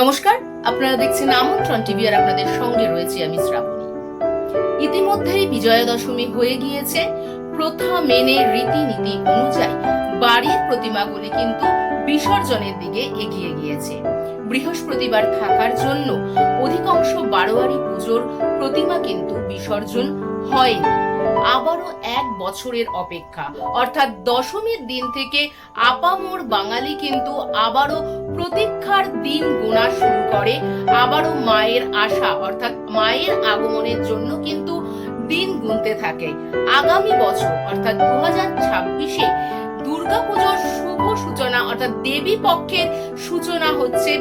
নমস্কার, আপনারা দেখছেন আমন্ত্রণ টিভি আর আপনাদের সঙ্গে রয়েছে আমি শ্রাবণী। ইতিমধ্যেই বিজয়া দশমী হয়ে গিয়েছে, প্রথা মেনে রীতিনীতি অনুযায়ী বাড়ির প্রতিমাগুলি কিন্তু বিসর্জনের দিকে এগিয়ে গিয়েছে। বৃহস্পতিবার থাকার জন্য অধিকাংশ বারোয়ারি পুজোর প্রতিমা কিন্তু বিসর্জন হয়নি। আবারও এক বছরের অপেক্ষা, অর্থাৎ দশমীর দিন থেকে আপামোর বাঙালি কিন্তু আবারও প্রতীক্ষার দিন গোনা শুরু করে, আবারও মায়ের আশা, অর্থাৎ মায়ের আগমনের জন্য কিন্তু দিন গুনতে থাকে। আগামী বছর, অর্থাৎ দু হাজার ছাব্বিশে দুর্গাপুজোর শুভ সূচনা, অর্থাৎ দেবী পক্ষের সূচনা হচ্ছে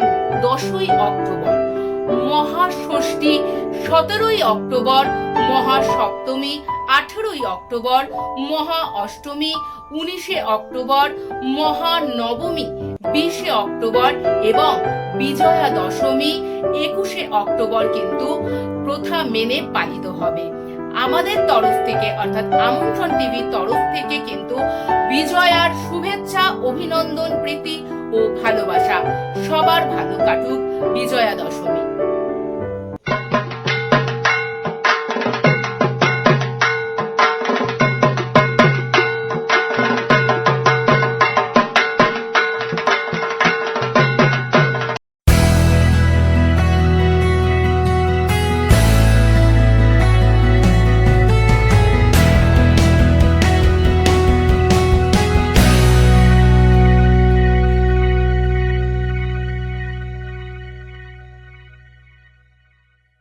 দশই অক্টোবর। মহাষষ্ঠী সতেরোই অক্টোবর মহাসপ্তমী আঠেরোই অক্টোবর, মহা অষ্টমী, উনিশে অক্টোবর মহানবমী বিশে অক্টোবর এবং বিজয়া দশমী, একুশে অক্টোবর কিন্তু প্রথা মেনে পালিত হবে। আমাদের তরফ থেকে, অর্থাৎ আমন্ত্রণ টিভির তরফ থেকে কিন্তু বিজয়ার শুভেচ্ছা, অভিনন্দন, প্রীতি ও ভালোবাসা সবার ভালো কাটুক বিজয়া দশমী।